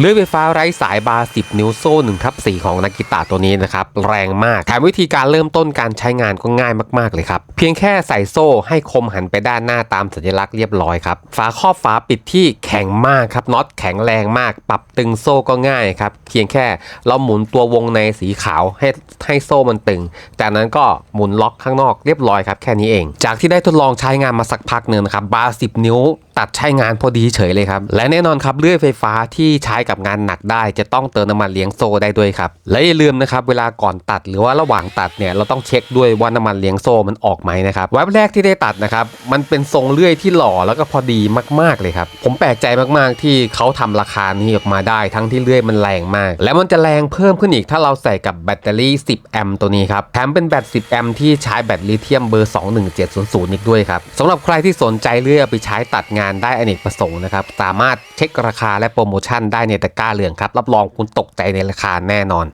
เลื่อยไฟฟ้าไร้สายบาร์10 นิ้วโซ่1ทับ4ของนากิตะตัวนี้นะครับ แรงมากแถมวิธีการเริ่มต้นการใช้งานก็ง่ายมากๆเลยครับ เพียงแค่ใส่โซ่ให้คมหันไปด้านหน้าตามสัญลักษณ์เรียบร้อยครับ ฝาครอบฝาปิดที่แข็งมากครับน็อตแข็งแรงมาก ปรับตึงโซ่ก็ง่ายครับ เพียงแค่เราหมุนตัววงในสีขาวให้ให้โซ่มันตึง จากนั้นก็หมุนล็อกข้างนอกเรียบร้อยครับแค่นี้เอง จากที่ได้ทดลองใช้งานมาสักพักหนึ่งนะครับบาร์10 นิ้ว ตัดใช้งานพอดีเฉยเลยครับ และแน่นอนครับเลื่อยไฟฟ้าที่ใช้กับงานหนักได้ จะต้องเติมน้ำมันเลี้ยงโซ่ได้ด้วยครับและอย่าลืมนะครับเวลาก่อนตัดหรือว่าระหว่างตัดเนี่ยเราต้องเช็คด้วยว่าน้ำมันเลี้ยงโซ่มันออกไหมนะครับแวบแรกที่ได้ตัดนะครับมันเป็นทรงเลื่อยที่หล่อแล้วก็พอดีมากๆเลยครับผมแปลกใจมากๆที่เขาทำราคานี้ออกมาได้ทั้งที่เลื่อยมันแรงมาก และมันจะแรงเพิ่มขึ้นอีกถ้าเราใส่กับแบตเตอรี่ 10 แอมป์ตัวนี้ครับแถมเป็นแบต 10 แอมป์ที่ใช้แบตลิเธียมเบอร์ 21700 อีกด้วยครับสำหรับใครที่สนใจเลื่อยไปใช้ตัดงานได้อเนกประสงค์นะครับ สามารถเช็คราคาและโปรโมชั่นได้ในตะกร้าเหลืองครับ รับรองคุณตกใจในราคาแน่นอน